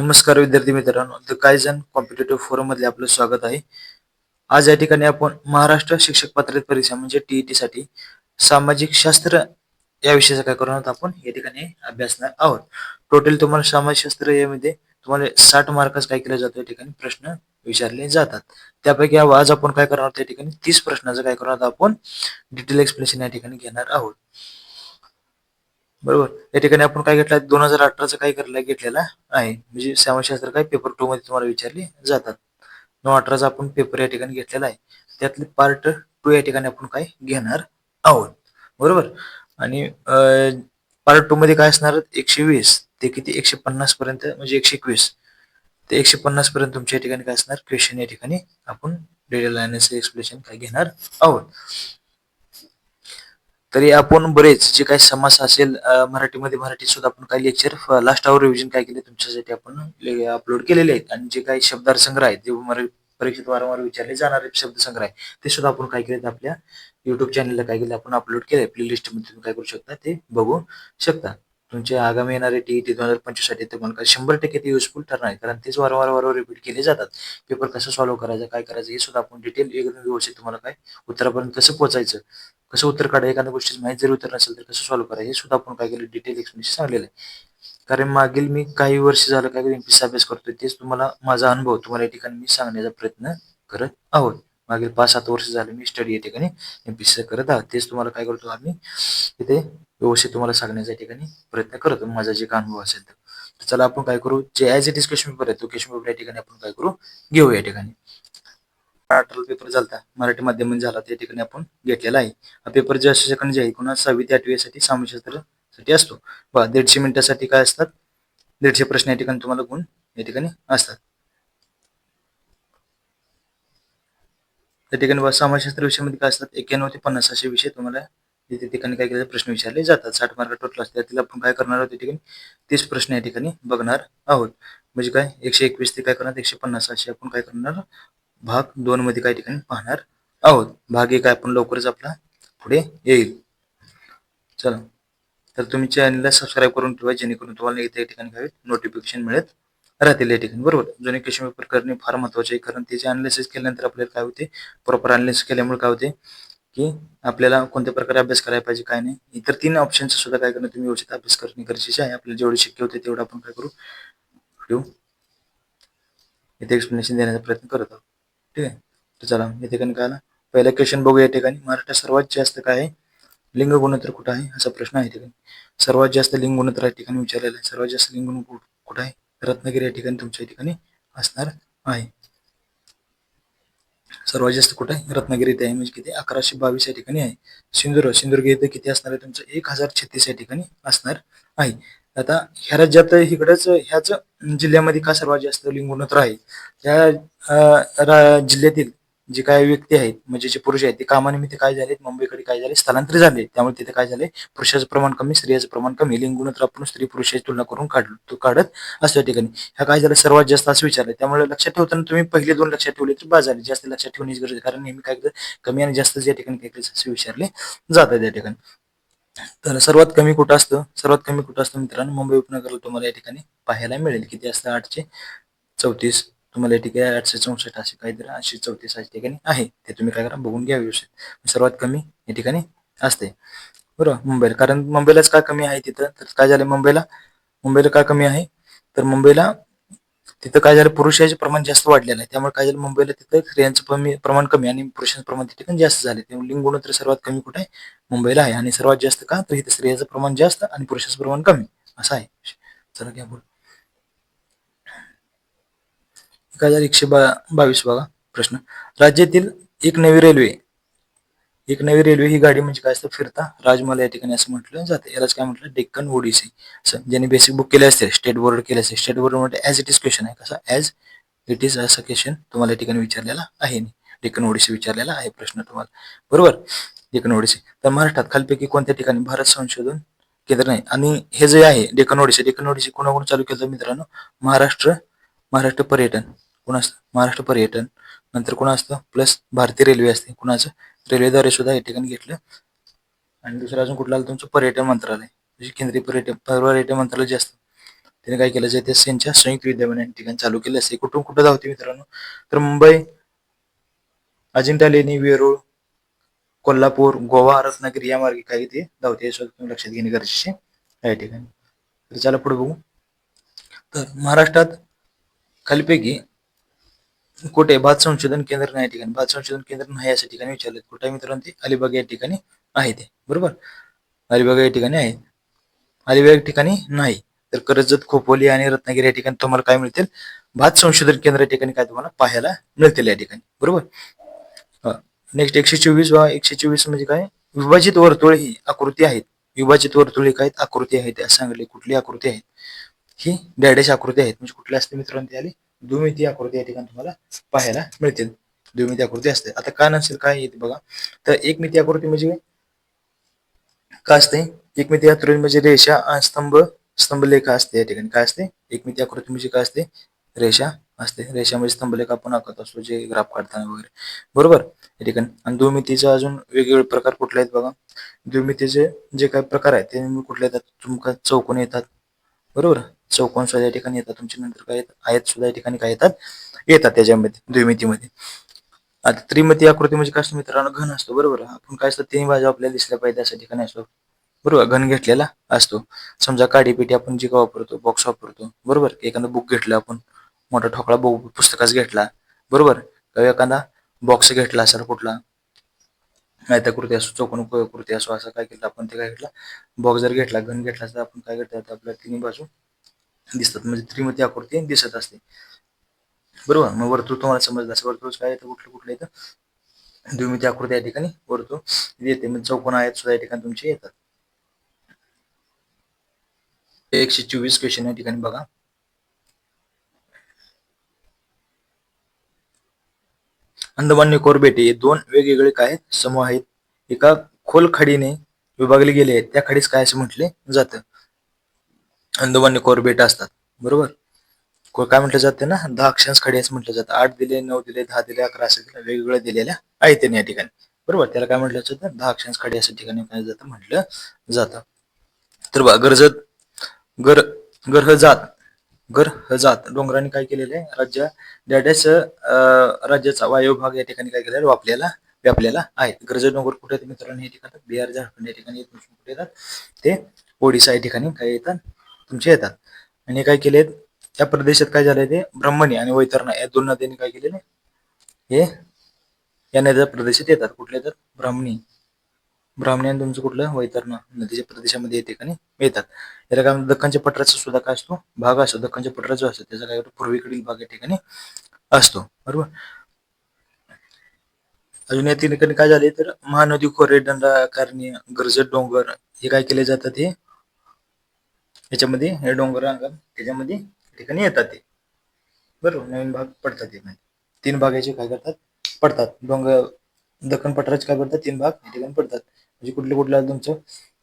नमस्कार विद्यार्थी मित्रांनो. द कायझन कॉम्पिटेटिव्ह फोरममध्ये आपलं स्वागत आहे. आज या ठिकाणी आपण महाराष्ट्र शिक्षक पात्रता परीक्षा म्हणजे टीईटी साठी सामाजिक शास्त्र या विषयाचा काय करणार आपण? या ठिकाणी अभ्यासणार आहोत. टोटल तुम्हाला सामाजिक शास्त्र यामध्ये तुम्हाला साठ मार्कास काय केलं जातं या ठिकाणी? प्रश्न विचारले जातात. त्यापैकी आज आपण काय करणार या ठिकाणी तीस प्रश्नाचं काय करणार आपण? डिटेल एक्सप्लेनेशन या ठिकाणी घेणार आहोत. बरोबर. या ठिकाणी आपण काय घेतलं? दोन हजार अठराचं काय करायला घेतलेला आहे. म्हणजे समाजशास्त्र काय? पेपर टू मध्ये तुम्हाला विचारले जातात. नऊ अठराचा आपण पेपर या ठिकाणी घेतलेला आहे. त्यातले पार्ट टू या ठिकाणी आपण काय घेणार आहोत. बरोबर? आणि पार्ट टू मध्ये काय असणार? एकशे वीस. ते किती? एकशे पन्नास पर्यंत म्हणजे एकशे एकवीस. ते एकशे पन्नास पर्यंत तुमच्या या ठिकाणी काय असणार? क्वेश्चन या ठिकाणी आपण डिटेल एक्सप्लेनेशन काय घेणार आहोत. तरी आपण बरेच जे काही समास असेल मराठीमध्ये मराठी सुद्धा आपण काही लेक्चर लास्ट आवर रिव्हिजन काय केले तुमच्यासाठी आपण अपलोड केलेले आहेत. आणि जे काही शब्दार संग्रह आहेत जे परीक्षेत वारंवार विचारले जाणारे शब्द संग्रह आहे ते सुद्धा आपण काय केले आपल्या युट्यूब चॅनलला काय केले आपण अपलोड केले प्ले लिस्टमध्ये तुम्ही काय करू शकता ते बघू शकता. तुमचे आगामी येणारे टी टी दोन हजार पंचवीससाठी तुम्हाला शंभर टक्के ते युजफुल ठरणार आहे कारण तेच वारंवार वारंवार रिपीट केले जातात. पेपर कसं सॉल्व्ह करायचं काय करायचं हे सुद्धा आपण डिटेल एकदम व्यवस्थित तुम्हाला काय उत्तरापर्यंत कसं पोहोचायचं कसं उत्तर काढा एखाद्या गोष्टीची माहिती जर उत्तर नसेल तर कसं सॉल्व्ह करा हे सुद्धा आपण काय केलं डिटेल एक्सप्लेनेशन सांगलेलं आहे. कारण मागील मी काही वर्ष झालं काय एमपीसी अभ्यास करतोय तेच तुम्हाला माझा अनुभव तुम्हाला या ठिकाणी मी सांगण्याचा प्रयत्न करत आहोत. मागील पाच सात वर्ष झाले मी स्टडी या ठिकाणी एमपीसी करत आहोत तेच तुम्हाला काय करतो आम्ही इथे व्यवस्थित तुम्हाला सांगण्याचा ठिकाणी प्रयत्न करतो माझा जे काय अनुभव असेल तर. चला आपण काय करू जे ॲज इट इज पेपर आहे तो क्वेश्चन पेपर या ठिकाणी आपण काय करू घेऊ या ठिकाणी. अठरा पेपर झाला मराठी माध्यम झाला त्या ठिकाणी आपण घेतलेला आहे. हा पेपर जे अशा ठिकाणी जे आहे कोणा सहावी ते आठवी साठी साठी असतो. बघा दीडशे मिनिटासाठी काय असतात? दीडशे प्रश्न या ठिकाणी तुम्हाला गुण या ठिकाणी असतात. त्या ठिकाणी समाजशास्त्र विषयामध्ये काय असतात? एक्याण्णव ते पन्नास असे विषय तुम्हाला त्या ठिकाणी काय केले प्रश्न विचारले जातात. साठ मार्क टोटल असतात. त्यातील आपण काय करणार आहोत? त्या ठिकाणी तीस प्रश्न या ठिकाणी बघणार आहोत. म्हणजे काय? एकशे एकवीस ते काय करणार? एकशे पन्नास असे आपण काय करणार भाग दोन मध्ये काही ठिकाणी पाहणार आहोत. भाग एक आपण लवकरच आपला पुढे येईल. चला. तर तुम्ही चॅनलला सबस्क्राईब करून ठेवा जेणेकरून तुम्हाला इथे ठिकाणी काय नोटिफिकेशन मिळत राहतील या ठिकाणी. बरोबर. जुने क्वेश्चन पेपर करणे फार महत्त्वाचे आहे. कारण त्याचे अनालिसिस केल्यानंतर आपल्याला काय होते? प्रॉपर अनालिसिस केल्यामुळे काय होते? की आपल्याला कोणत्या प्रकारे अभ्यास करायला पाहिजे काय नाही. इतर तीन ऑप्शनचा सुद्धा काय करणं? तुम्ही व्यवस्थित अभ्यास करणे गरजेचे आहे. आपल्याला जेवढे शक्य होते तेवढं आपण काय करू? व्हिडिओ इथे एक्सप्लेनेशन देण्याचा प्रयत्न करत आहोत. ठीक आहे? तर चला या ठिकाणी काय पहिला क्वेश्चन बघूया या ठिकाणी. महाराष्ट्रात सर्वात जास्त काय आहे? लिंग गुणोत्तर कुठं आहे? असा प्रश्न आहे ठिकाणी. सर्वात जास्त लिंग गुणोत्तर या ठिकाणी विचारलेला आहे. सर्वात जास्त लिंग गुण कुठं आहे? रत्नागिरी या ठिकाणी तुमच्या ठिकाणी असणार आहे. सर्वात जास्त कुठं आहे? रत्नागिरी इथे आहे. म्हणजे किती? अकराशे बावीस या ठिकाणी आहे. सिंधुदुर्ग सिंधुदुर्ग इथे किती असणार आहे? तुमचं एक हजार छत्तीस या ठिकाणी असणार आहे. आता ह्या राज्यात इकडंच ह्याच जिल्ह्यामध्ये का सर्वात जास्त लिंग आहे या जिल्ह्यातील जे काही व्यक्ती आहेत म्हणजे जे पुरुष आहेत ते कामानिमित्त काय झाले? मुंबईकडे काय झाले? स्थलांतरित झाले. त्यामुळे तिथे काय झाले? पुरुषाचं प्रमाण कमी स्त्रियाचं प्रमाण कमी. लिंगुणत्र आपण स्त्री पुरुषाची तुलना करून काढ काढत असल्या ठिकाणी. ह्या काय झालं? सर्वात जास्त असं विचारलं. त्यामुळे लक्षात ठेवताना तुम्ही पहिले दोन लक्षात ठेवले तर बाद झाले. जास्त लक्षात ठेवण्याची गरज कारण नेहमी काय कमी आणि जास्त या ठिकाणी काय असं विचारले जातात या ठिकाणी. तर सर्वात कमी कुठं असतं? सर्वात कमी कुठं असतं मित्रांनो? मुंबई उपनगरला तुम्हाला या ठिकाणी पाहायला मिळेल. किती असतं? आठशे चौतीस. तुम्हाला या ठिकाणी आठशे चौसष्ट असे काहीतरी आठशे चौतीस अशा ठिकाणी आहे. ते तुम्ही काय करा? बघून घ्या व्यवस्थित. सर्वात कमी या ठिकाणी असते. बरोबर मुंबईला. कारण मुंबईलाच का कमी आहे तिथं? तर काय झालं मुंबईला? मुंबईला का कमी आहे? तर मुंबईला तिथं काय झालं पुरुषाचे प्रमाण जास्त वाढलेलं आहे. त्यामुळे काय झालं मुंबईला तिथं स्त्रियांचं प्रमाण कमी आणि पुरुषांचं प्रमाण तिथे जास्त झाले त्यामुळे लिंग गुणोत्तर सर्वात कमी कुठे आहे? मुंबईला आहे आणि सर्वात जास्त का? तर इथे स्त्रियांचं प्रमाण जास्त आणि पुरुषाचं प्रमाण कमी. असं आहे. चला घ्या बोल. एक हजार एकशे बा बावीस बघा प्रश्न. राज्यातील एक नवी रेल्वे एक नवी रेल्वे ही गाडी म्हणजे काय असतं? फिरता. राजमाला या ठिकाणी असं म्हटलं जातं. यालाच काय म्हटलं? डेक्कन ओडिसी. असं. ज्यांनी बेसिक बुक केले असते स्टेट बोर्ड केले असते स्टेट बोर्ड म्हणजे ऍज इट इज क्वेश्चन आहे. कसा? ऍज इट इज असं क्वेश्चन तुम्हाला या ठिकाणी विचारलेला आहे. डेक्कन ओडिसी विचारलेला आहे प्रश्न तुम्हाला. बरोबर? डेक्कन ओडिसी. तर महाराष्ट्रात खालपैकी कोणत्या ठिकाणी भारत संशोधन केंद्र नाही? आणि हे जे आहे डेक्कन ओडिसी. डेक्कन ओडिसी कोणाकडून चालू केलं मित्रांनो? महाराष्ट्र महाराष्ट्र पर्यटन. कोण असतं? महाराष्ट्र पर्यटन. नंतर कोण असतं? प्लस भारतीय रेल्वे असते. कुणाचं? रेल्वेद्वारे सुद्धा या ठिकाणी घेतलं. आणि दुसरं अजून कुठलं आलं तुमचं? पर्यटन मंत्रालय. म्हणजे केंद्रीय पर्यटन पर्यटन मंत्रालय जे असतं त्याने काय केलं? जाते त्यांच्या संयुक्त विद्यमाने ठिकाणी चालू केले. असते कुठून कुठं धावते मित्रांनो? तर मुंबई अजिंठा लेणी वेरूळ कोल्हापूर गोवा रत्नागिरी या मार्गे काही ते धावते. तुम्ही लक्षात घेणे गरजेचे आहे या ठिकाणी. तर चला पुढे बघू. तर महाराष्ट्रात खालीपैकी कुठे भात संशोधन केंद्र नाही या ठिकाणी. भात संशोधन केंद्र नाही या ठिकाणी विचारले कुठे आहे मित्रांनो ते? अलिबाग या ठिकाणी आहे ते. बरोबर? अलिबाग या ठिकाणी आहे. अलिबाग या ठिकाणी नाही. तर कर्जत खोपोली आणि रत्नागिरी या ठिकाणी तुम्हाला काय मिळतील? भात संशोधन केंद्र या ठिकाणी काय तुम्हाला पाहायला मिळतील या ठिकाणी. बरोबर? नेक्स्ट एकशे चोवीस वा एकशे चोवीस म्हणजे काय? विभाजित वर्तुळ ही आकृती आहेत. विभाजित वर्तुळे काय? आकृती आहेत त्या. सांगितले कुठली आकृती आहेत ही डॅडेश आकृती आहेत. म्हणजे कुठल्या असते मित्रांनो ती आली? दुमिती आकृती या ठिकाणी तुम्हाला पाहायला मिळतील. दुमिती आकृती असते. आता काय नसेल काय येते बघा. तर एक मिती आकृती म्हणजे काय? असते? एकमिती आकृती म्हणजे रेषा आणि स्तंभ स्तंभलेखा असते या ठिकाणी. काय असते? एकमिती आकृती म्हणजे काय असते? रेषा असते. रेषामध्ये म्हणजे स्तंभलेखा आपण आखत असतो जे ग्राफ काढताना वगैरे. बरोबर? या ठिकाणी. आणि दुमितीचा अजून वेगवेगळे प्रकार कुठले आहेत बघा? दुमितीचे जे काही प्रकार आहेत ते कुठले येतात तुमका चौकोन येतात. बरोबर? चौकोन सुद्धा या ठिकाणी येतात. तुमच्या नंतर काय येतात आयत सुद्धा या ठिकाणी काय येतात? येतात त्याच्यामध्ये द्विमितीमध्ये. आता त्रिमिती आकृती म्हणजे काय असतो मित्रांनो घन असतो बरोबर? आपण काय असतं? तीन बाजू आपल्याला दिसल्या पाहिजे अशा ठिकाणी असतो. बरोबर? घन घेतलेला असतो. समजा काडीपेटी आपण जी का वापरतो? बॉक्स वापरतो. बरोबर? एखादा बुक घेतलं आपण मोठा ठोकळा पुस्तकाच घेतला. बरोबर? किंवा एखादा बॉक्स घेतला असेल कुठला नाही तर कृती असो चौकोन कृती असो असं काय केलं आपण ते काय घेतला? बॉक्स जर घेतला घन घेतला तर आपण काय करतो आपल्या तिन्ही बाजू दिसतात. म्हणजे त्रिमती आकृती दिसत असते. बरोबर? मग वर्तुळ तुम्हाला समजलं असं. वर्तुळ काय येतं? कुठलं कुठलं येतं? द्विमिती आकृती या ठिकाणी वर्तुळ येते. म्हणजे चौकोन आहेत सुद्धा या ठिकाणी तुमचे येतात. एकशे चोवीस क्वेश्चन या ठिकाणी बघा. अंदमान निकोबार बेटे हे दोन वेगवेगळे काय समूह आहेत. एका खोल खाडीने विभागले गेले आहेत. त्या खाडीस काय असं म्हटले जातं. अंदमान निकोबार बेट असतात. बरोबर? काय म्हटलं जाते ना? दहा अक्षांश खाडी असं म्हटलं जातं. आठ दिले नऊ दिले दहा दिले अकरा असं दिले वेगवेगळ्या दिलेल्या आहेत त्यांनी या ठिकाणी. बरोबर? त्याला काय म्हटलं जातं? दहा अक्षांश खाडी असं ठिकाणी काय जातं म्हटलं जातं. तर बघा गरजत गर गरहजात गरहजात डोंगराने काय केलेलं आहे? राज्य डॅडॅस राज्याचा वायव्य भाग या ठिकाणी काय केलेला वापलेला व्यापलेला आहे. गरज डोंगर कुठे येतात मित्रांनो? हे ठिकाण बिहार झारखंड या ठिकाणी कुठे येतात? ते ओडिसा या ठिकाणी काय येतात? तुमचे येतात. आणि काय केले त्या प्रदेशात काय झालंय ते? ब्रह्मणी आणि वैतरणा या दोन नद्यांनी काय केलेले हे या नद्या प्रदेशात येतात. कुठले येतात? ब्राह्मणी. ब्राह्मणी आणि तुमचं कुठलं? वैतरणा नदीच्या प्रदेशामध्ये या ठिकाणी येतात. याला काय दख्खनच्या पठाराचा सुद्धा काय असतो? भाग असतो. दख्खनच्या पठाराचा असतो. त्याचा काय पूर्वेकडील भाग या ठिकाणी असतो. बरोबर? अजून या ठिकाणी काय झाले? तर महानदी खोरे दंडाकारणी गरजत डोंगर हे काय केले जातात हे? याच्यामध्ये हे डोंगर अंगात त्याच्यामध्ये ठिकाणी येतात ते. बरोबर? नवीन भाग पडतात ते तीन भागाचे काय करतात? पडतात. डोंगर दख्खन पठाराचे काय पडतात तीन भाग या ठिकाणी पडतात. म्हणजे कुठले कुठले आलं तुमचं?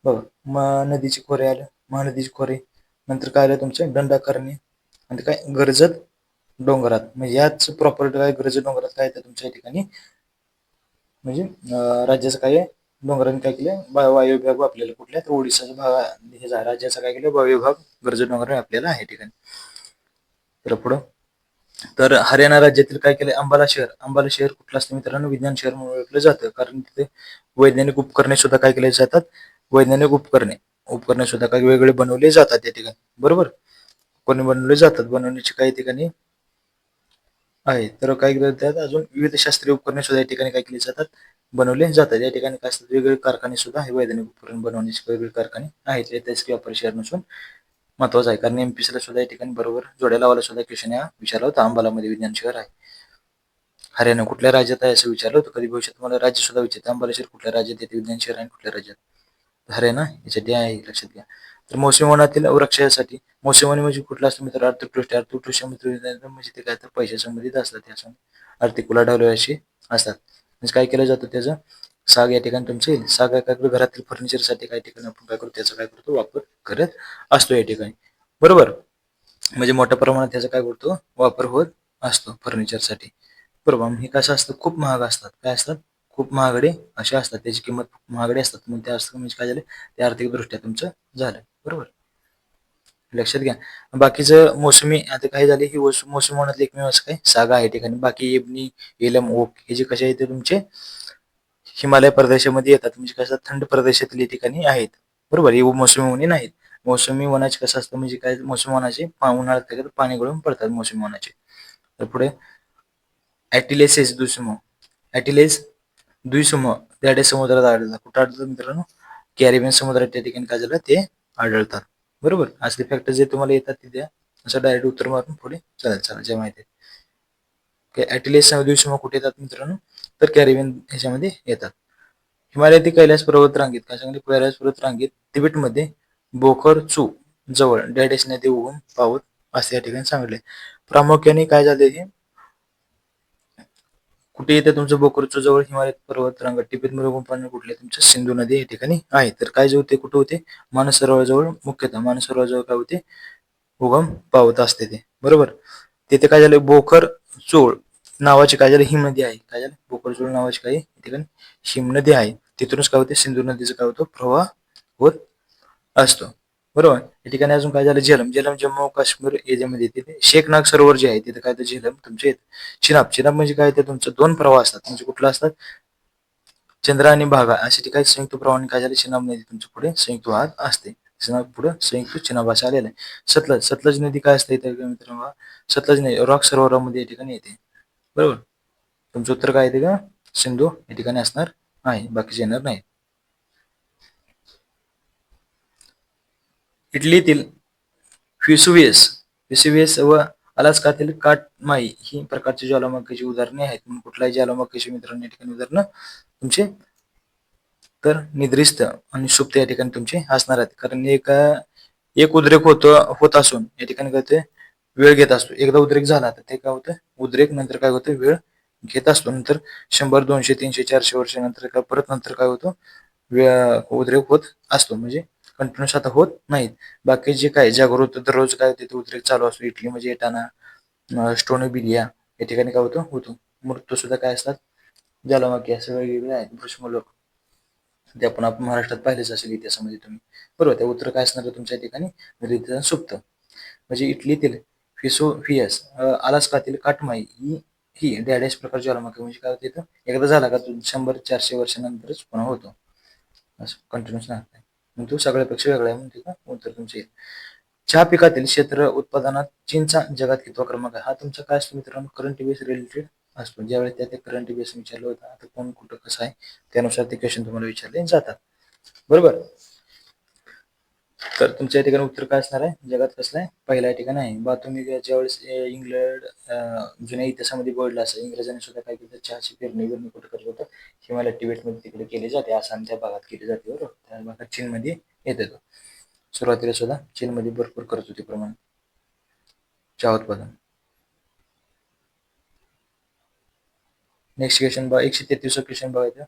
बघा नदीचे खोरे आलं महानदीचे खोरे. नंतर काय आलं तुमचं? दंडा करणे आणि काय? गरजत डोंगरात. म्हणजे याच प्रॉपर्टी काय गरजत डोंगरात काय येतं तुमच्या ठिकाणी? म्हणजे राज्याचं काय डोंगराने काय केलं? वायू विभाग आपल्याला कुठल्या? तर ओडिशाचा भाग हे राज्याचा काय केलं? वायू विभाग गरज डोंगर आपल्याला आहे ठिकाणी. तर पुढं? तर हरियाणा राज्यातील काय केलंय? अंबाला शहर. अंबाला शहर कुठलं असतं मित्रांनो? विज्ञान शहर म्हणून ओळखलं जातं. कारण तिथे वैज्ञानिक उपकरणे सुद्धा काय केले जातात? वैज्ञानिक उपकरणे. उपकरणे सुद्धा काही वेगळे बनवले जातात त्या ठिकाणी. बरोबर? कोणी बनवले जातात. बनवण्याची काही ठिकाणी आहे. तर काय त्यात अजून विविध शास्त्रीय उपकरणे सुद्धा या ठिकाणी काय केली जातात? बनवले जातात. या ठिकाणी काय असतात? वेगवेगळे कारखाने सुद्धा हे वैज्ञानिक उपकरण बनवण्याचे वेगवेगळे कारखाने आहेत. व्यापारी शहर नसून महत्त्वाचा आहे. कारण एमपीसीला सुद्धा या ठिकाणी बरोबर जोड्या लावायला सुद्धा क्वेश्चन या विचारला होता. अंबालामध्ये विज्ञान शहर आहे. हरियाणा कुठल्या राज्यात आहे असं विचारलं होतं. कधी भविष्यात तुम्हाला राज्य सुद्धा विचारतं. अंबाला शहर कुठल्या राज्यात येते विज्ञान शहर आहे कुठल्या राज्यात? हरियाणा याच्यासाठी आहे. लक्षात घ्या. तर मौसमी वनातील वृक्षासाठी मोसमी वन म्हणजे कुठला असतो? मित्र अर्थदृष्टी अर्थदृष्टी म्हणजे ते काय? तर पैशा संबंधित असतात. त्या आर्थिक उलाढाल अशी असतात. म्हणजे काय केलं जातं? त्याचं साग या ठिकाणी तुमचे येईल साग काय करतो? घरातील फर्निचरसाठी काही ठिकाणी आपण काय करतो? त्याचा काय करतो? वापर करत असतो या ठिकाणी. बरोबर? म्हणजे मोठ्या प्रमाणात त्याचा काय करतो? वापर होत असतो फर्निचरसाठी बरोबर? हे कसं असतं? खूप महाग असतात. काय असतात? खूप महागडे असे असतात. त्याची किंमत खूप महागडे असतात. मग त्या असतं म्हणजे काय झालं? ते आर्थिकदृष्ट्या तुमचं झालं. बरोबर? लक्षात घ्या. बाकीचं मोसमी आता काय झाले ही मोसमी वनातली एकमेव असं काय? सागा आहे ठिकाणी. बाकी एबनी एलम ओक हे जे कसे आहे ते तुमचे हिमालय प्रदेशामध्ये येतात म्हणजे कसं थंड प्रदेशातील ठिकाणी आहेत. बरोबर हे मोसमी वने नाहीत. मोसमी वनाचे कसं असतं म्हणजे काय मोसमी वनाचे उन्हाळ्यात काय पाणी गळून पडतात मोसमी वनाचे. तर पुढे ऍटिलेसेस दुसमो. ऍटिलेस द्विसमूह त्याडे समुद्रात आढळतात. कुठं आढळतात मित्रांनो? कॅरिबियन समुद्रात त्या ठिकाणी काय झालं ते आढळतात. बरोबर असले फॅक्टर जे तुम्हाला येतात ते द्या असं डायरेक्ट उत्तर मारून पुढे चालेल चालेल जे माहिती आहे. ऍटिलेस द्विसमूह कुठे येतात मित्रांनो? तर कॅरिबियन ह्याच्यामध्ये येतात. हिमालयातील कैलास पर्वत रांगेत काय सांगले कैलास पर्वत रांगेत तिबेटमध्ये बोखर चू जवळ डॅडेस नदी उगम पावत असे या ठिकाणी सांगितले. प्रामुख्याने काय झाले हे? कुठे येते तुमचं बोकरचू जवळ हिमालय पर्वत रांगा टिबेटमध्ये कुठले तुमच्या सिंधू नदी या ठिकाणी आहे तर काय जे होते कुठे होते? मानसरोवराजवळ मुख्यतः मानसरोवराजवळ काय होते? उगम पावत असते ते. बरोबर? तिथे काय झालं बोखर चोळ नावाची काय झालं हिम नदी आहे. काय झालं बोखर नावाची काही ठिकाणी हिम नदी आहे. तिथूनच काय होते? सिंधू नदीचा काय होतो? प्रवाह होत असतो. बरोबर? या ठिकाणी अजून काय झालं? झेलम. झेलम जम्मू काश्मीर एरियामध्ये येते. शेखनाग सरोवर जे आहे तिथे काय तर झेलम तुमचे चिनाब. चिनाब म्हणजे काय? ते तुमचं दोन प्रवाह असतात. म्हणजे कुठलं असतात? चंद्र आणि भागा. अशा ठिकाणी संयुक्त प्रवाहाने काय झाले? चिनाब नदी तुमच्यापुढे संयुक्त वाहत असते. चिनाब पुढे संयुक्त चिनाब असं आलेलं आहे. सतलज. सतलज नदी काय असते? मित्रांनो? सतलज नदी रॉक सरोवरामध्ये या ठिकाणी येते. बरोबर. तुमचं उत्तर काय येते का? सिंधू या ठिकाणी असणार? आहे बाकीचे येणार नाही इटलीतील फ्युसुवियस फ्युसुवियस व अलास्कातील काटमाई ही प्रकारची ज्वालामुखीची उदाहरणे आहेत. म्हणून कुठल्याही ज्वालामुखीची मित्रांनो या ठिकाणी उदाहरणं तुमचे तर निद्रिस्त आणि सुप्त या ठिकाणी तुमचे असणार आहेत. कारण एक एक उद्रेक होत होत असून या ठिकाणी काय वेळ घेत असतो. एकदा उद्रेक झाला तर ते काय होतं? उद्रेक नंतर काय होतं? वेळ घेत असतो. नंतर शंभर दोनशे तीनशे चारशे वर्षानंतर काय परत नंतर काय होतं? वेळ उद्रेक होत असतो. म्हणजे कंटिन्युअस आता होत नाहीत. बाकी जे काय जागृत दररोज काय तिथे उद्रेक चालू असतो. इटली म्हणजे येताना स्टोनोबिलिया या ठिकाणी काय होतं? होतो. मृत्यू सुद्धा काय असतात? ज्वालामुखी असे वेगवेगळे आहेत. भ्रष्मलोक ते आपण आपण महाराष्ट्रात पाहिलेच असेल इतिहासामध्ये तुम्ही. बरोबर. त्या उत्तर काय असणार तुमच्या ठिकाणी? सुप्त. म्हणजे इटलीतील फिसोफियस अलास्कातील काटमाई ही ही डॅडेश प्रकार ज्वालामुखी म्हणजे काय होते एकदा झाला का शंभर चारशे वर्षानंतरच पुन्हा होतो. असं कंटिन्युअस नाही मग तो सगळ्यापेक्षा वेगळा आहे म्हणते का? उत्तर तुमचे चहा पिकातील क्षेत्र उत्पादनात चीनचा जगात कितवा क्रमांक आहे? हा तुमचा काय असतो मित्रांनो? करंट बेस रिलेटेड असतो. ज्यावेळेस त्या ते करंट बेस विचारलं होतं आता कोण कुठं कसं आहे त्यानुसार ते क्वेश्चन तुम्हाला विचारले जातात. बरोबर? तर तुमच्या ठिकाणी उत्तर काय असणार आहे? जगात कसलं आहे? पहिल्या ठिकाणी आहे. बा तुम्ही ज्यावेळेस इंग्लंड जुन्या इतिहासामध्ये बोलला असं इंग्रजांनी सुद्धा काय केलं? चहाची पेरणी बिरणी कुठं करत होतं? हिमालय टिबेटमध्ये तिकडे केली जाते. आसाम त्या भागात केली जाते बरोबर? त्या भागात चीनमध्ये येत येतो सुरुवातीला सुद्धा चीनमध्ये भरपूर करत होते प्रमाण. चहा उत्पादन. नेक्स्ट क्वेश्चन बघा. एकशे तेहतीस क्वेश्चन बघायचं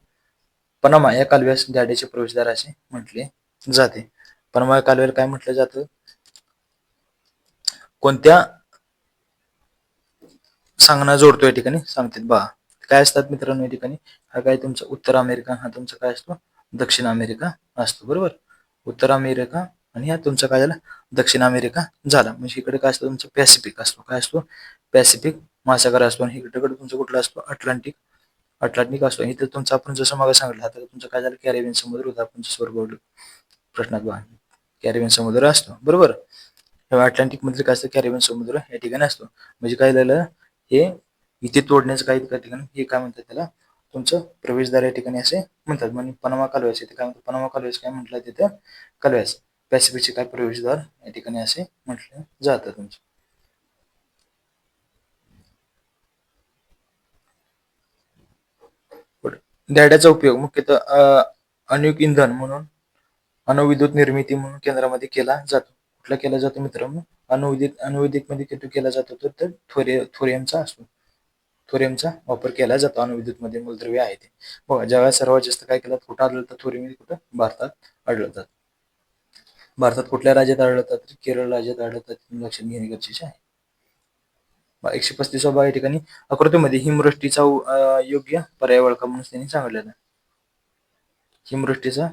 पनामा या कालव्यास जाडेचे प्रवेशदार असे म्हटले जाते. परमाय कालवेल कालव्याला काय म्हटलं जातं? कोणत्या सांगणं जोडतो या ठिकाणी? सांगतात बा. काय असतात मित्रांनो या ठिकाणी? हा काय तुमचा उत्तर अमेरिका हा तुमचा काय असतो? दक्षिण अमेरिका असतो बरोबर? उत्तर अमेरिका आणि हा तुमचा काय झाला? दक्षिण अमेरिका झाला. म्हणजे इकडे काय असतं? तुमचं पॅसिफिक असतो. काय असतो? पॅसिफिक महासागर असतो आणि इकडे तुमचा कुठला असतो? अटलांटिक. अटलांटिक असतो. इथे तुमचा आपण जसं मागे सांगितलं आता तुमचं काय झालं? कॅरेबियन समुद्र होता. आपण स्वर्ग बरोबर प्रश्नात बघा. कॅरेबियन समुद्र असतो. बरोबर? अटलांटिक मधले काय असतं? कॅरेबियन समुद्र या ठिकाणी असतो. म्हणजे काय झालं? हे इथे तोडण्याचं काही ठिकाणी? हे काय म्हणतात त्याला? तुमचं प्रवेशद्वार या ठिकाणी असे म्हणतात. म्हणजे पनामा कालव्यास इथे काय म्हणतात? पनामा कालव्यास काय म्हटलं तिथं? कालव्यास. पॅसिफिकचे काय प्रवेशद्वार या ठिकाणी असे म्हटलं जातं तुमचं. डॅड्याचा उपयोग. मुख्यतः अणुक इंधन म्हणून अणुविद्युत निर्मिती म्हणून केंद्रामध्ये केला जातो. कुठला केला जातो मित्रांनो अणुविद्युत अणुविद्युत मध्ये केला जातो तर थोरे थोरियमचा असतो. थोरियमचा वापर केला जातो अणुविद्युत मध्ये. मूलद्रव्य आहे ते. बघा जगात सर्वात जास्त काय केलं? कुठं आढळतं थोरियम कुठं? भारतात आढळतात भारतात कुठल्या राज्यात आढळतात तर? केरळ राज्यात आढळतात लक्षात घेणे गरजेचे आहे. एकशे पस्तीस या ठिकाणी आकृतीमध्ये हिमवृष्टीचा योग्य पर्याय ओळखा म्हणून त्यांनी सांगितलेला हिमवृष्टीचा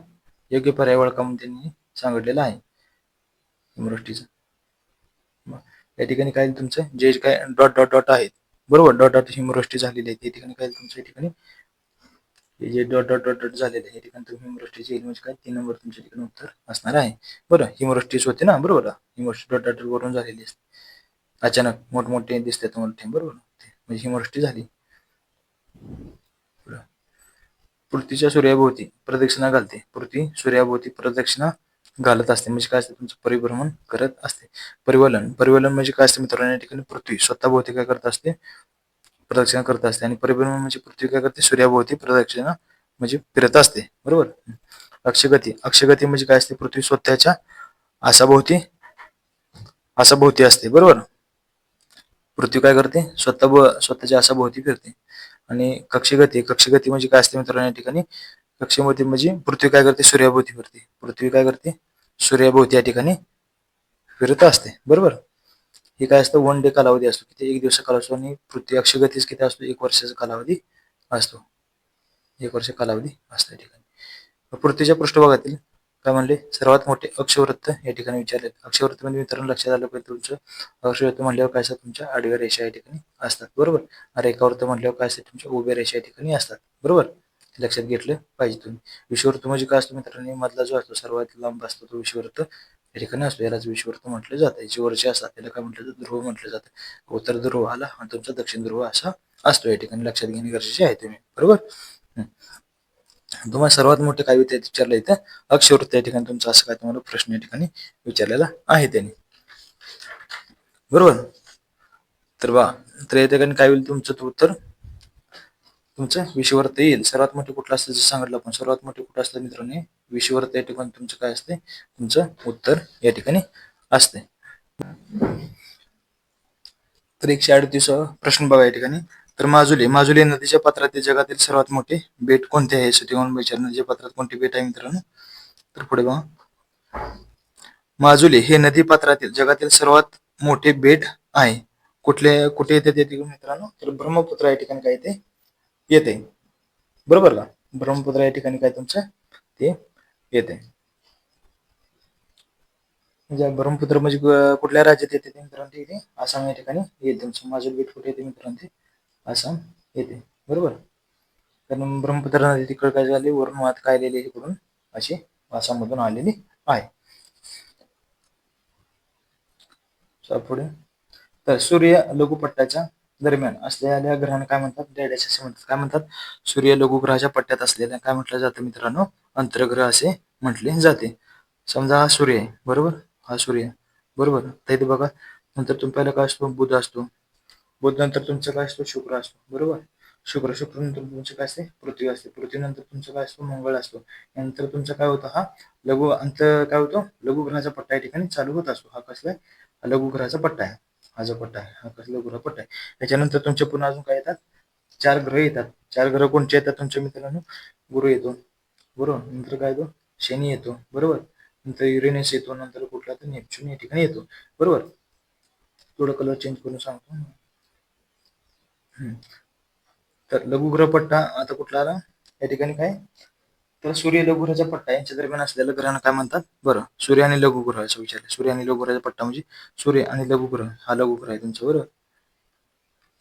योग्य पर्याय ओळखा म्हणून त्यांनी सांगितलेला आहे. हिमवृष्टीचा या ठिकाणी काय तुमचं? जे काय डॉट डॉट डॉट आहेत. बरोबर? डॉट डॉट हिमवृष्टी झालेली आहे. या ठिकाणी काय तुमच्या ठिकाणी? हे J dot dot dot dot झालेले आहे या ठिकाणी तुम्ही हिमवृष्टीचे येईल. म्हणजे काय? तीन नंबर तुमच्या ठिकाणी उत्तर असणार आहे. बरं हिमवृष्टीच होते ना? बरोबर हिमवृष्टी डॉट डॉट वरून झालेली असते. अचानक मोठमोठे दिसते तुम्हाला ते. बरोबर म्हणजे हिमवृष्टी झाली. पृथ्वीच्या सूर्याभोवती प्रदक्षिणा घालते. पृथ्वी सूर्याभोवती प्रदक्षिणा घालत असते. म्हणजे काय असते? तुमचं परिभ्रमण करत असते. परिवलन. परिवलन म्हणजे काय असते मित्रांनो? या ठिकाणी पृथ्वी स्वतःभोवती काय करत असते? प्रदक्षिणा करत असते. आणि परिभ्रमण म्हणजे पृथ्वी काय करते? सूर्याभोवती प्रदक्षिणा म्हणजे फिरत असते. बरोबर? अक्षगती. अक्षगती म्हणजे काय असते? पृथ्वी स्वतःच्या आसाभोवती आसाभोवती असते. बरोबर? पृथ्वी काय करते? स्वतः स्वतःच्या आसाभोवती फिरते. आणि कक्षगती कक्षगती म्हणजे काय असते मित्रांनो या ठिकाणी? कक्षेमध्ये म्हणजे पृथ्वी काय करते? सूर्याभोवती फिरते. पृथ्वी काय करते? सूर्याभोवती या ठिकाणी फिरत असते. बरोबर? हे काय असतं? वन डे कालावधी असतो. किती? एक दिवसा कालावधी असतो आणि पृथ्वी अक्षगतीच किती असतो? एक वर्षाचा कालावधी असतो. एक वर्ष कालावधी असतो या ठिकाणी. पृथ्वीच्या पृष्ठभागातील काय म्हणले सर्वात मोठे अक्षवृत्त या ठिकाणी विचारले अक्षवृत्त म्हणजे मित्रांनो लक्षात आलं पाहिजे तुमचं. अक्षवृत्त म्हणल्यावर काय असतात? तुमच्या आडव्या रेषा या ठिकाणी असतात. बरोबर? रेखावृत्त म्हणल्यावर काय असतात? तुमच्या उभ्या रेषा या ठिकाणी असतात. बरोबर? लक्षात घेतलं पाहिजे तुम्ही. विश्ववृत्त म्हणजे काय असतो मित्रांनो? मधला जो असतो सर्वात लांब असतो तो विश्ववृत्त या ठिकाणी असतो. यालाच विश्ववृत्त म्हटलं जातं. जे वरचे असतात. त्याला काय म्हटलं जातं? ध्रुव म्हटलं जातं. उत्तर ध्रुव आला आणि तुमचा दक्षिण ध्रुव असा असतो. या ठिकाणी लक्षात घेणे गरजेचे आहे तुम्ही. बरोबर? हम्म. तुम्हाला सर्वात मोठे काय विचार विचारलं इथं? अक्षवृत्त या ठिकाणी तुमचा असं काय तुम्हाला प्रश्न या ठिकाणी विचारलेला आहे त्यांनी. बरोबर? तर बा तर या ठिकाणी काय होईल तुमचं उत्तर? तुमचं विषुवृत्त येईल. सर्वात मोठे कुठलं असतं जसं सांगितलं आपण सर्वात मोठे कुठं असतं मित्रांनी? विषुवृत्त या ठिकाणी तुमचं काय असते? तुमचं उत्तर या ठिकाणी असते. तर एकशे अडतीस प्रश्न बघा या ठिकाणी. तर माजुली माजुली नदीच्या पात्रातील जगातील सर्वात मोठे बेट कोणते आहे? सतीवन विचार नदीच्या पात्रात कोणते बेट आहे मित्रांनो? तर पुढे बघा. माजुली हे नदी पात्रातील जगातील सर्वात मोठे बेट आहे. कुठले कुठे येते ते मित्रांनो? तर ब्रह्मपुत्र या ठिकाणी काय येते येते. बरोबर का? ब्रह्मपुत्र या ठिकाणी काय तुमचं? ते येते. म्हणजे ब्रह्मपुत्र म्हणजे कुठल्या राज्यात येते ते मित्रांनो? ते इथे आसाम या ठिकाणी येते तुमचं. माजुली बेट कुठे येते मित्रांनो ते? आसाम? येते. बरोबर. कारण ब्रह्मपुत्र नदी तिकडे काय झाली? वरून वाहत काय आलेली आहे इकडून अशी आसाममधून आलेली आहे. पुढे. तर सूर्य लघुपट्टाच्या दरम्यान असलेल्या ग्रहण काय म्हणतात? डॅडॅश असे म्हणतात. काय म्हणतात? सूर्य लघुग्रहाच्या पट्ट्यात असलेल्या काय म्हटलं जातं मित्रांनो? अंतर्ग्रह असे म्हटले जाते. समजा हा सूर्य आहे. बरोबर? हा सूर्य बरोबर. तर इथे बघा. नंतर तुम्ही पहिला काय असतो? बुध असतो. बुध नंतर तुमचं काय असतो? शुक्र असतो. बरोबर? शुक्र शुक्र नंतर तुमचं काय असते? पृथ्वी असते. पृथ्वीनंतर तुमचं काय असतो? मंगळ असतो. नंतर तुमचं काय होतं? हा लघु अंत काय होतो? लघुग्रहाचा पट्टा या ठिकाणी चालू होत असतो. हा कसला आहे? हा लघुग्रहाचा पट्टा आहे. हा जो पट्टा आहे हा कसला लघुग्रह पट्टा आहे? त्याच्यानंतर तुमच्या पुन्हा अजून काय येतात? चार ग्रह येतात. चार ग्रह कोणचे येतात तुमच्या मित्रांनो? गुरु येतो. बरोबर नंतर काय येतो? शनी येतो. बरोबर? नंतर युरेनस येतो. नंतर कुठला तर नेपच्यून या ठिकाणी येतो. बरोबर? थोडं कलर चेंज करून सांगतो. तर लघुग्रह पट्टा आता कुठला आला? या ठिकाणी काय? तर सूर्य लघुग्रहाचा पट्टा यांच्या दरम्यान असलेल्या ग्रहांना काय म्हणतात? बरं सूर्य आणि लघुग्रहाचं विचारलं. सूर्य आणि लघुग्रहाचा पट्टा म्हणजे सूर्य आणि लघुग्रह. हा लघुग्रह आहे तुमचा बरं?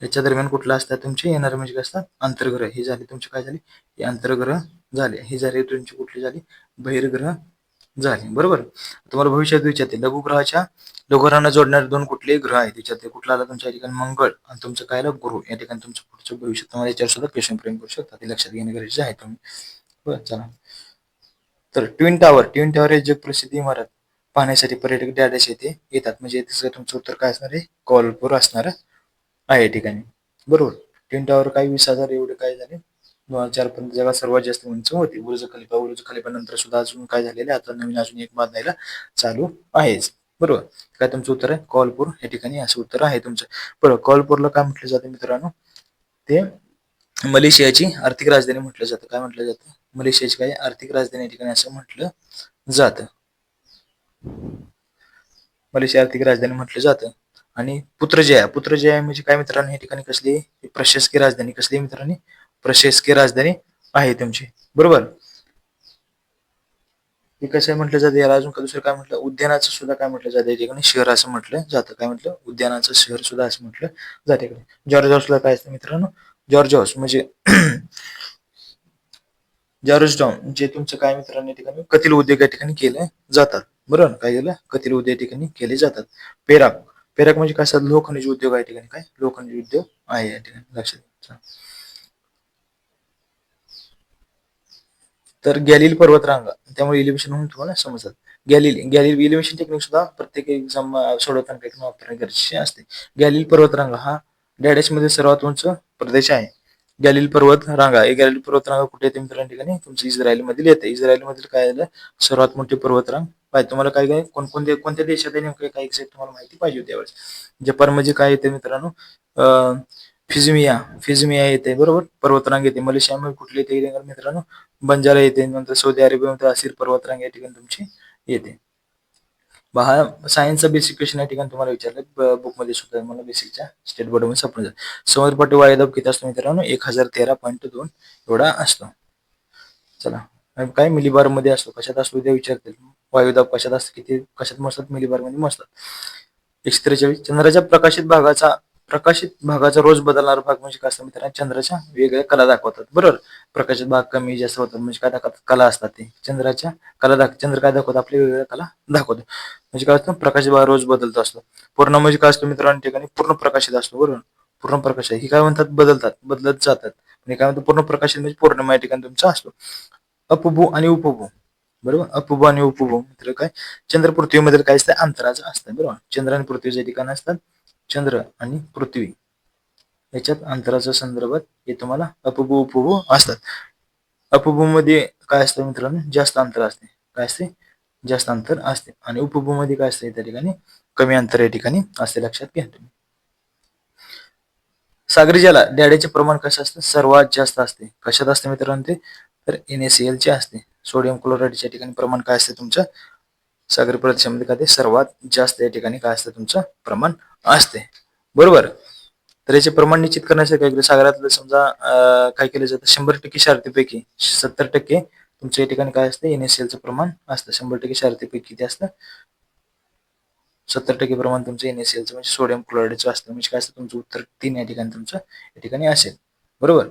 याच्या दरम्यान कुठला असतात तुमचे? येणारे म्हणजे काय असतात? अंतर्ग्रह. हे झाले तुमची काय झाले? हे अंतर्ग्रह झाले. हे झाले तुमची कुठली झाली? बहिर्ग्रह झाले. बरोबर? तुम्हाला भविष्यात विचारते लघुग्रहाच्या लघुग्रहांना जोडणारे दोन कुठले ग्रह आहेत विचारते कुठला आला तुमच्या ठिकाणी मंगळ आणि तुमचं काय आलं? गुरु. या ठिकाणी तुमचं पुढचं भविष्य तुम्हाला याच्यावर सुद्धा क्वेश्चन फ्रेम करू शकता. ते लक्षात घेणे गरजेचे आहे तुम्ही. बरं चला. तर ट्विन टावर ट्विन टावर हे जगप्रसिद्ध इमारत. पाहण्यासाठी पर्यटक डॅडॅश येथे येतात. म्हणजे तसं तुमचं उत्तर काय असणार आहे? कॉलपूर असणार आहे या ठिकाणी. बरोबर? ट्विन टावर काही वीस हजार एवढे काय झाले? चार पर्यंत जगात सर्वात जास्त उंच होती. बुर्ज खलिफा बुर्ज खलिफा नंतर सुद्धा अजून काय झालेले आता नवीन अजून एक बांधायला चालू आहेच. बरोबर? काय तुमचं उत्तर आहे? कॉलपूर या ठिकाणी असं उत्तर आहे तुमचं. बरोबर. कॉलपूरला काय म्हटलं जातं मित्रांनो? ते मलेशियाची आर्थिक राजधानी म्हटलं जातं. काय म्हटलं जातं? मलेशियाची काय? आर्थिक राजधानी या ठिकाणी असं म्हटलं जातं. मलेशिया आर्थिक राजधानी म्हटलं जातं. आणि पुत्रजया. पुत्रजया म्हणजे काय मित्रांनो? या ठिकाणी कसली? प्रशासकीय राजधानी. कसली मित्रांनी? प्रशासकीय राजधानी आहे तुमची. बरोबर? हे कसं म्हटलं जातं? याला अजून दुसरं काय म्हटलं? उद्यानाचं सुद्धा काय म्हटलं जातं? या ठिकाणी शहर असं म्हटलं जातं. काय म्हटलं? उद्यानाचं शहर सुद्धा असं म्हटलं जाते जॉर्ज हाऊसला काय असतं मित्रांनो? जॉर्ज हाऊस म्हणजे जॉर्ज टाउन जे तुमचं काय मित्रांनो या ठिकाणी कथील उद्योग या ठिकाणी केले जातात. बरोबर? काय केलं? कथील उद्योग या ठिकाणी केले जातात. पेराक. पेराक म्हणजे काय असतात लोखंडी उद्योग आहे या ठिकाणी. काय? लोखंडी उद्योग आहे या ठिकाणी. लक्षात तर गॅलिल पर्वतरांगा त्यामुळे इलिव्हेशन म्हणून तुम्हाला समजतात गॅलिल गॅलिल इलिव्हेशन टेक्निक सुद्धा प्रत्येक एक्झाम सोडवताना टेक्निक वापरणे गरजेचे असते. गॅलिल पर्वतरांगा हा डॅडेशमध्ये सर्वात उंच प्रदेश आहे. गॅलिल पर्वत रांगा हे गॅलिल पर्वत रांगा कुठे येते मित्रांनो ठिकाणी तुमचं इस्रायलमधील येते. इस्रायलमधील काय झालं? सर्वात मोठी पर्वतरांग. पाहिजे तुम्हाला काय काय कोणकोणत्या कोणत्या देशात आहे नेमकं काय एक्झॅक्ट तुम्हाला माहिती पाहिजे होती त्यावेळेस जपान काय येते मित्रांनो? अं, फिजमिया फिजमिया येते बरोबर? पर्वतरांग येते. मलेशियामध्ये कुठली येते मित्रांनो बंजारा येते नंतर सौदी अरेबियामध्ये असिर पर्वतरांग या ठिकाणी तुमची येते. हा सायन्सचा बेसिक क्वेश्चन या ठिकाणी तुम्हाला विचारलं. बुकमध्ये सुद्धा मला बेसिकच्या स्टेट बोर्डमध्ये सापडून जाईल. समुद्रपट्टी वायुदाब किती असतो मित्रांनो? एक हजार तेरा पॉईंट दोन एवढा असतो. चला काय मिलीबारमध्ये असतो? कशात असतो? ते विचारतील. वायुदाब कशात असतो? किती कशात मोजतात? मिलीबारमध्ये मोजतात. एकशे त्रेचाळीस. चंद्राच्या प्रकाशित भागाचा प्रकाशित भागाचा रोज बदलणारा भाग म्हणजे काय असतं मित्रांनो चंद्राच्या वेगळ्या कला दाखवतात. बरोबर? प्रकाशित भाग कमी जास्त होतात. म्हणजे काय दाखवतात? कला असतात ते. चंद्राच्या कला दाख चंद्र काय दाखवतात आपली वेगवेगळ्या कला दाखवतो. म्हणजे काय असतं? प्रकाशित भाग रोज बदलत असतो. पूर्ण म्हणजे काय असतो मित्रांनो ठिकाणी पूर्ण प्रकाशित असतो. बरोबर? पूर्ण प्रकाश. ही काय म्हणतात? बदलतात. बदलत जातात. म्हणजे काय म्हणतात? पूर्ण प्रकाशित म्हणजे पौर्णिमा या ठिकाणी तुमचा असतो. अपभू आणि उपभू. बरोबर? अपभू आणि उपभू. मित्र काय? चंद्र पृथ्वीमध्ये काय असतं अंतराचं असतं. बरोबर? चंद्र आणि पृथ्वीचे ठिकाण असतात चंद्र आणि पृथ्वी. याच्यात अंतराच्या संदर्भात हे तुम्हाला अपभू उपभू असतात. अपभूमध्ये काय असतं मित्रांनो? जास्त अंतर असते. काय असते? जास्त अंतर असते. आणि उपभूमध्ये काय असते? त्या ठिकाणी कमी अंतर या ठिकाणी असते. लक्षात घ्या तुम्ही. सागरी ज्याला डॅडेचे प्रमाण कसे असते? सर्वात जास्त असते. कशात असते मित्रांनो ते? तर NaCl चे असते. सोडियम क्लोराईडच्या ठिकाणी प्रमाण काय असते तुमचं? सागरी प्रदेशामध्ये म्हणजे काय ते? सर्वात जास्त या ठिकाणी काय असतं? तुमचं प्रमाण असते. बरोबर? तर याचे प्रमाण निश्चित करण्यासाठी काय केलं? सागरातलं समजा काय केलं जातं? शंभर टक्के शारतीपैकी सत्तर टक्के तुमच्या या ठिकाणी काय असतं? एनएसएलचं प्रमाण असतं. शंभर टक्के शारतीपैकी किती असतं. सत्तर टक्के प्रमाण तुमचं एनएसएलचं म्हणजे सोडियम क्लोराईडचं असतं. म्हणजे काय असतं? तुमचं उत्तर तीन या ठिकाणी तुमचं या ठिकाणी असेल. बरोबर?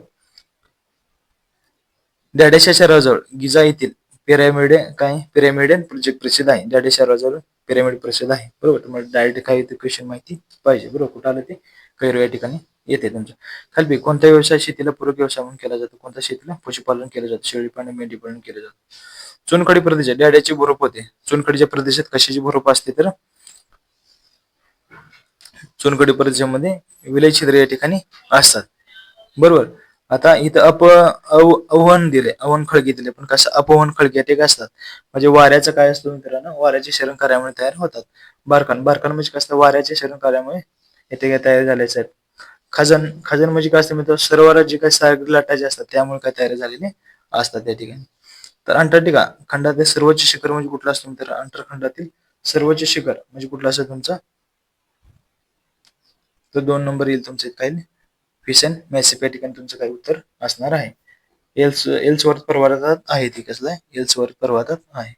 डॅडेशा शहराजवळ गिजा येथील पिरॅमिड काय? पिरॅमिड प्रोजेक्ट प्रसिद्ध आहे. ज्या शहराजवळ पिरॅमिड प्रसिद्ध आहे. बरोबर? तुम्हाला डायरेक्ट काय क्वेश्चन माहिती पाहिजे. बरोबर? कुठं आलं ते? कैरो या ठिकाणी येते तुमचं. खालबी कोणता व्यवसाय शेतीला पूरक व्यवसाय म्हणून केला जातो? कोणत्या शेतीला? पशुपालन केलं जातं. शेळीपालन मेंढीपालन केलं जातं. चुनखडी प्रदेशात डॅड्याची भुरोप होते. चुनखडीच्या प्रदेशात कशाची भुरोप असते तर? चुनखडी प्रदेशामध्ये विलय छिद्र या ठिकाणी असतात. बरोबर? आता इथं अप अव- अवहन दिले अवहन खळगे दिले. पण कसं अपवन खळगे ते काय असतात? म्हणजे वाऱ्याचं काय असतं मित्रांनो? वाऱ्याचे शरण कार्यामुळे तयार होतात. बारखान बारखान म्हणजे काय असतं? वाऱ्याचे शरण कार्यामुळे येथे काय तयार झाल्याचे आहेत. खजन खजन म्हणजे काय असतं मित्र सरोवरात जे काही सागर लाटा जे असतात त्यामुळे काय तयार झालेले असतात त्या ठिकाणी. तर अंटार्क्टिका खंडातील सर्वोच्च शिखर म्हणजे कुठलं असतं मित्र अंतरखंडातील सर्वोच्च शिखर म्हणजे कुठलं असतं तुमचं? तर दोन नंबर येईल तुमचे नाही फिशन मॅसिफ या ठिकाणी तुमचं काय उत्तर असणार आहे. एल्स एल्सवर्थ पर्वतात आहे ती कसलं आहे? एल्सवर्थ पर्वतात आहे.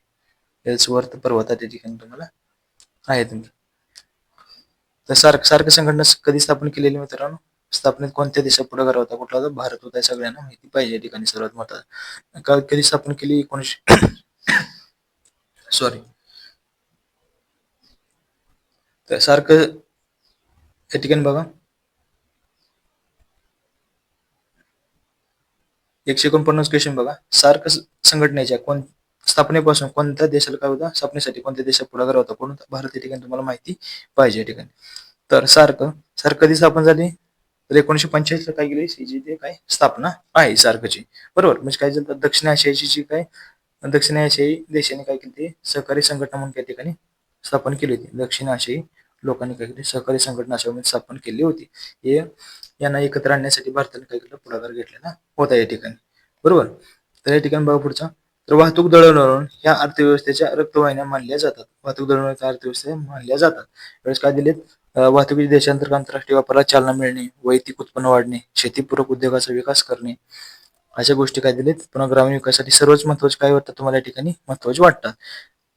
एल्सवर्थ पर्वतात या ठिकाणी तुम्हाला आहे तुमचं. तर सार्क सार्क संघटना कधी स्थापन केलेली मित्रांनो? स्थापनेत कोणत्या देशात पुढाकार होता कुठला होता? भारत होता सगळ्यांना माहिती पाहिजे या ठिकाणी सर्वात महत्वाचं कधी स्थापन केली एकोणीसशे सॉरी तर सार्क या ठिकाणी बघा. एकशे एकोणपन्नास क्वेश्चन बघा. सार्क संघटनेच्या कोण स्थापनेपासून कोणत्या देशाला काय होता? स्थापनेसाठी कोणत्या देशात पुढाकार होता? कोण भारत या ठिकाणी तुम्हाला माहिती पाहिजे या ठिकाणी. तर सार्क सार्क कधी स्थापन झाली? तर एकोणीशे पंचेचाळीस ला काय केली? जी ते काय स्थापना आहे सार्कची बरोबर? म्हणजे काय झालं? दक्षिण आशियाची जी काय दक्षिण आशियाई देशाने काय केली ती सहकारी संघटना म्हणून त्या ठिकाणी स्थापन केली होती. दक्षिण आशियाई लोकांनी काय केली? सहकारी संघटना अशामध्ये स्थापन केली होती. हे यांना एकत्र आणण्यासाठी भारताने काय केलं पुढाकार घेतलेला होता या ठिकाणी. बरोबर? तर या ठिकाणी बघा पुढचा. तर वाहतूक दळणवळण ह्या अर्थव्यवस्थेच्या रक्तवाहिन्या मानल्या जातात. वाहतूक दळणवळणच्या अर्थव्यवस्था मानल्या जातात. वेळेस काय दिलेत? अं, देशांतर्गत आंतरराष्ट्रीय व्यापाराला चालना मिळणे वैयक्तिक उत्पन्न वाढणे शेतीपूरक उद्योगाचा विकास करणे अशा गोष्टी काय दिलेत? पुन्हा ग्रामीण विकासासाठी सर्वच महत्त्वाचे काय वाटतात तुम्हाला या ठिकाणी? महत्त्वाचे वाटतात.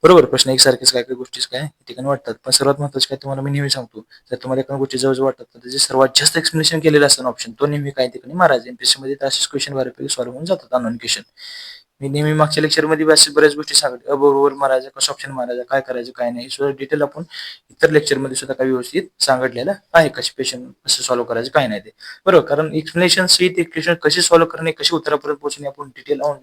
बरोबर प्रश्न एकसारखेच काय काय गोष्टी काय ठिकाणी वाटतात. पण सर्वात महत्त्वाचे काय तुम्हाला मी नेहमी सांगतो जर तुम्हाला एका गोष्टी जवळ वाटतात तर त्याचे सर्वात जास्त एक्सप्लेनेशन केलेलं असतं ऑप्शन तो नेहमी काय ठिकाणी मारायचा. एमपीएससी मध्ये असेच क्वेश्चन बऱ्यापैकी सॉल्व्ह होऊन जातात अनोन क्वेश्चन मी नेहमी मागच्या लेक्चरमध्ये असे बऱ्याच गोष्टी सांगितल्या बरोबर मारायचं कसं ऑप्शन मारायचं काय करायचं काय नाही सुद्धा डिटेल आपण इतर लेक्चरमध्ये सुद्धा काही व्यवस्थित सांगितलेलं आहे कसे पेशंट कसं सॉल्व्ह करायचं काय नाही ते. बरोबर कारण एक्सप्लेनेशन सहित क्वेश्चन कशी सॉल्व्ह करणे कशी उत्तरापर्यंत पोहोचणे आपण डिटेल ऑन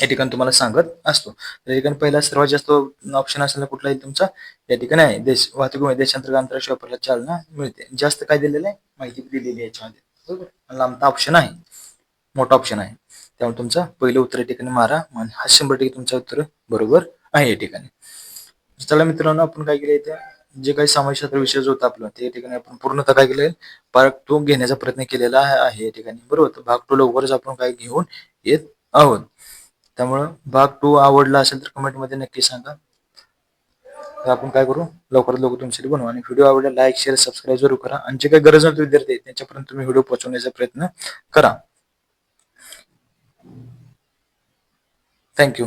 या ठिकाणी तुम्हाला सांगत असतो. त्या ठिकाणी पहिला सर्वात जास्त ऑप्शन असलेला कुठलाही तुमचा? या ठिकाणी आहे. देश वाहतूक देशांतर्गत आंतरराष्ट्रीय वापरला चालना मिळते. जास्त काय दिलेलं आहे? माहिती दिलेली आहे याच्यामध्ये. बरोबर? लांबता ऑप्शन आहे. मोठा ऑप्शन आहे. त्यामुळे तुमचा पहिलं उत्तर या ठिकाणी मारा. आणि हा शंभर टक्के तुमचं उत्तर बरोबर आहे या ठिकाणी. चला मित्रांनो आपण काय केलं इथे? जे काही समाजशास्त्र विषय जो होता आपला ते ठिकाणी आपण पूर्णतः काय केलं? भाग टू घेण्याचा प्रयत्न केलेला आहे या ठिकाणी. बरोबर? भाग टू लवकरच आपण काय घेऊन येत आहोत. त्यामुळं भाग टू आवडला असेल तर कमेंटमध्ये नक्की सांगा. तर आपण काय करू? लवकरात लवकर तुमच्यासाठी बनवू. आणि व्हिडिओ आवडला लाईक शेअर सबस्क्राईब जरूर करा. आणि जे काही गरज विद्यार्थी आहेत त्यांच्यापर्यंत तुम्ही व्हिडिओ पोहोचवण्याचा प्रयत्न करा. थँक्यू